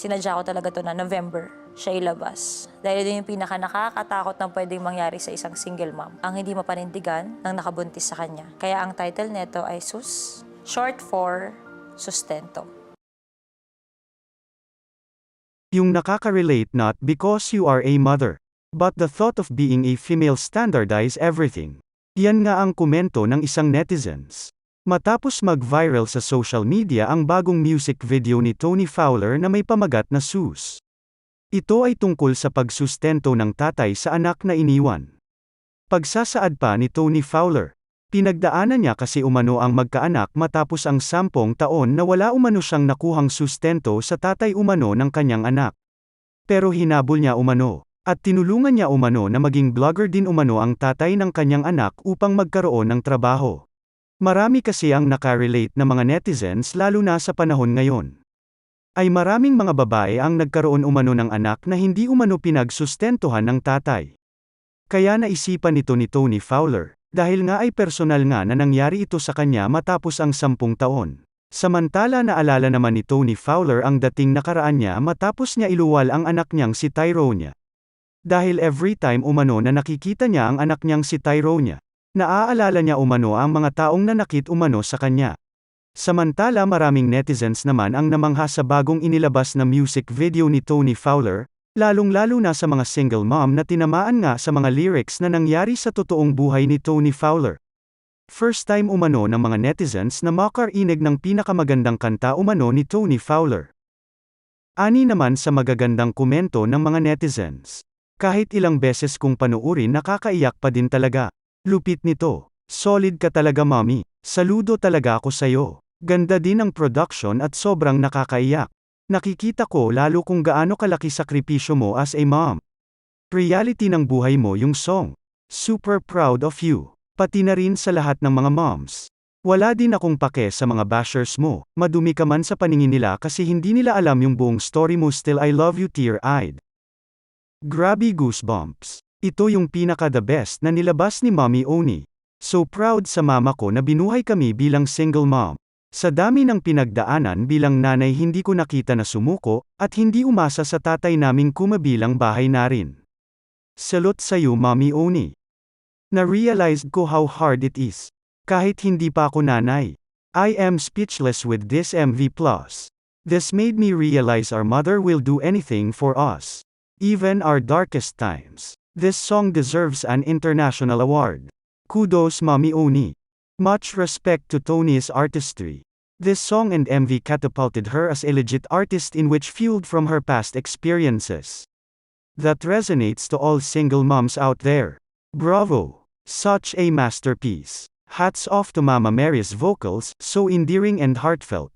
sinadya ko talaga to na November siya ilabas. Dahil ito yung pinaka nakakatakot na pwedeng mangyari sa isang single mom, ang hindi mapanindigan ng nakabuntis sa kanya. Kaya ang title nito ay SUS, short for Sustento. Yung nakaka-relate not because you are a mother, but the thought of being a female standardize everything. Yan nga ang komento ng isang netizens. Matapos mag-viral sa social media ang bagong music video ni Tony Fowler na may pamagat na sus. Ito ay tungkol sa pagsustento ng tatay sa anak na iniwan. Pagsasaad pa ni Tony Fowler, pinagdaanan niya kasi umano ang magkaanak matapos ang sampung taon na wala umano siyang nakuhang sustento sa tatay umano ng kanyang anak. Pero hinabol niya umano, at tinulungan niya umano na maging vlogger din umano ang tatay ng kanyang anak upang magkaroon ng trabaho. Marami kasi ang nakarelate na mga netizens lalo na sa panahon ngayon. Ay maraming mga babae ang nagkaroon umano ng anak na hindi umano pinagsustentuhan ng tatay. Kaya naisipan ito ni Tony Fowler, dahil nga ay personal nga na nangyari ito sa kanya matapos ang sampung taon. Samantala naalala naman ni Tony Fowler ang dating nakaraan niya matapos niya iluwal ang anak niyang si Tyrone. Dahil every time umano na nakikita niya ang anak niyang si Tyrone, naaalala niya umano ang mga taong nanakit umano sa kanya. Samantala maraming netizens naman ang namangha sa bagong inilabas na music video ni Tony Fowler, lalong-lalo na sa mga single mom na tinamaan nga sa mga lyrics na nangyari sa totoong buhay ni Tony Fowler. First time umano ng mga netizens na makarinig ng pinakamagandang kanta umano ni Tony Fowler. Ani naman sa magagandang komento ng mga netizens. Kahit ilang beses kong panuurin nakakaiyak pa din talaga. Lupit nito. Solid ka talaga mommy. Saludo talaga ako sa'yo. Ganda din ang production at sobrang nakakaiyak. Nakikita ko lalo kung gaano kalaki sakripisyo mo as a mom. Reality ng buhay mo yung song. Super proud of you. Pati na rin sa lahat ng mga moms. Wala din akong pake sa mga bashers mo, madumi ka man sa paningin nila kasi hindi nila alam yung buong story mo still I love you tear-eyed. Grabe goosebumps. Ito yung pinaka the best na nilabas ni Mommy Oni. So proud sa mama ko na binuhay kami bilang single mom. Sa dami ng pinagdaanan bilang nanay hindi ko nakita na sumuko, at hindi umasa sa tatay naming kumabilang bahay na rin. Salute sa'yo Mommy Oni. Na-realized ko how hard it is. Kahit hindi pa ako nanay. I am speechless with this MV+. This made me realize our mother will do anything for us. Even our darkest times. This song deserves an international award. Kudos Mommy Oni. Much respect to Tony's artistry. This song and MV catapulted her as a legit artist in which fueled from her past experiences. That resonates to all single moms out there. Bravo! Such a masterpiece. Hats off to Mama Mary's vocals, so endearing and heartfelt.